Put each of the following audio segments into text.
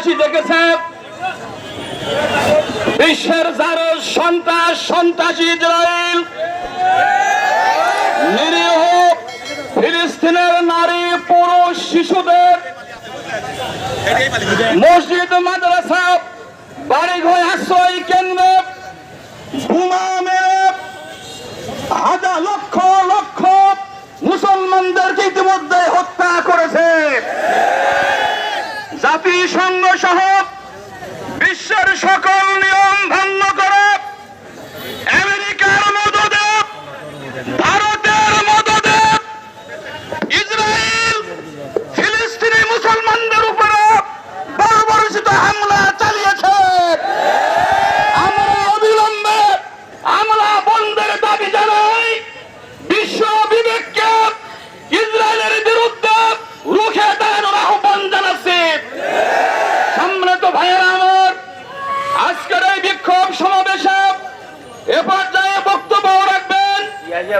দেশবাসী দেখেছে। বিশ্বের যার সন্ত্রাস, সন্ত্রাসী ইসরায়েল। নিরীহ ফিলিস্তিনের নারী, পুরুষ, শিশুদের মসজিদ, মাদ্রাসা, বাড়িঘর, আশ্রয় কেন্দ্র বোমা মেরে হাজার লক্ষ লক্ষ মুসলমানদেরকে ইতিমধ্যে হত্যা করেছে। জাতিসংঘ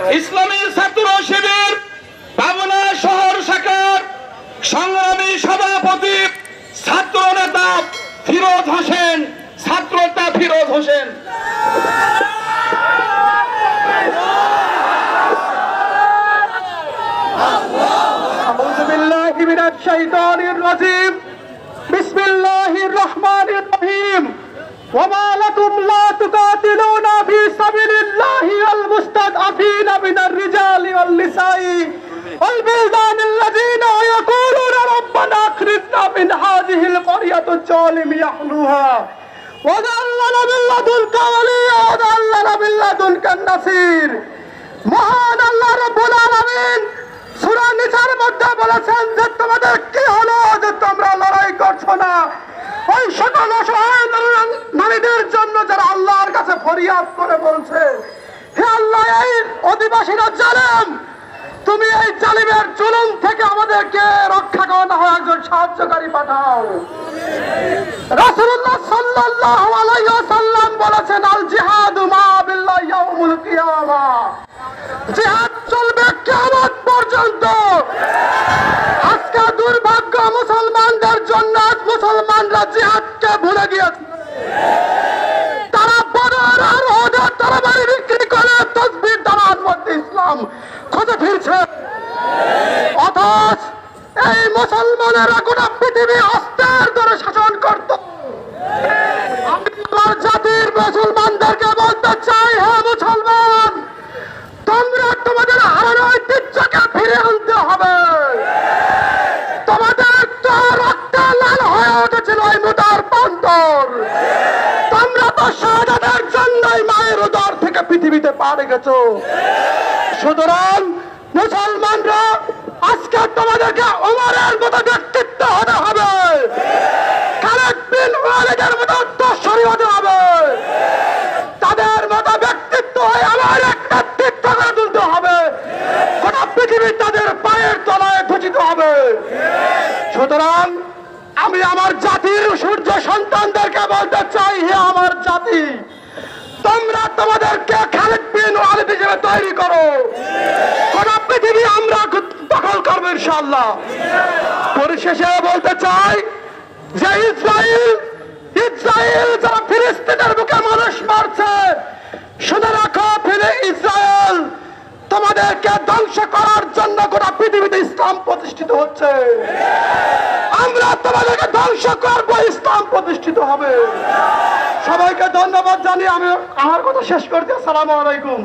ইসলামের ছাত্র শিবির পাবনা শহর শাখার সংগ্রামী সভাপতি ছাত্র নেতা ফিরোজ হোসেন ছাত্রতা ফিরোজ হোসেন। বিসমিল্লাহির রহিম। লা তুকাতিলুনা هذه القرية الظالم يحلوها وجعل لنا من لدنك وليا وجعل لنا من لدنك النصير মহান আল্লাহ রব্বুল আলামিন সূরা নিসার মধ্যে বলেছেন যে তোমাদের কি হলো যে তোমরা লড়াই করছো না ওই সকল অসহায় নারী- নারীদের জন্য যারা আল্লাহর কাছে ফরিয়াদ করে বলছে হে আল্লাহ এই অধিবাসীরা জানেন তুমি এই জালিমের জুলুম থেকে আমাদেরকে রক্ষা করো না হয় একজন সাহায্যকারী পাঠাও। রাসূলুল্লাহ সাল্লাল্লাহু আলাইহি ওয়াসাল্লাম বলেছেন, আল জিহাদু মা বিল্লাহি ইয়াউমুল জিহাদ চলবে কিয়ামত পর্যন্ত। আজকে দুর্ভাগ্য মুসলমানদের জন্য আজ মুসলমানরা জিহাদকে অথচ এই মুসলমানেরা গোটা পৃথিবী অস্ত্রের ধরে শাসন করত। আমি আমার জাতির মুসলমানদেরকে বলতে চাই, হে মুসলমান, তোমরা তোমাদের হারানো ঐতিহ্যকে ফিরে আনতে হবে। তোমাদের তো রক্ত লাল হয়ে উঠেছিল ওই মুদার বন্দর তোমরা তো শাহাদাতের জন্যই মায়ের উদর থেকে পৃথিবীতে পা রেখেছো। সুতরাং মুসলমানরা আজকে তোমাদেরকে ওমরের মতো ব্যক্তিত্ব হতে হবে। মতো হতে হবে। তাদের মতো ব্যক্তিত্ব হয়ে পায়ের তলায় হবে। সুতরাং আমি আমার জাতির সূর্য সন্তানদেরকে বলতে চাই, হে আমার জাতি, তোমরা তোমাদেরকে খালেদ বিন ওয়ালিদ হিসেবে তৈরি করো। গোটা পৃথিবী আমরা দখল করব ইনশাল্লাহ পরিশেষে বলতে চাই যে ইসরায়েল ইসরায়েল যারা ফিলিস্তিনের বুকে মানুষ মারছে শুধু রাখো ফিরে ইসরায়েল তোমাদেরকে ধ্বংস করার জন্য গোটা পৃথিবীতে ইসলাম প্রতিষ্ঠিত হচ্ছে। আমরা তোমাদেরকে ধ্বংস করব, ইসলাম প্রতিষ্ঠিত হবে। সবাইকে ধন্যবাদ জানিয়ে আমি আমার কথা শেষ করছি আসসালামু আলাইকুম।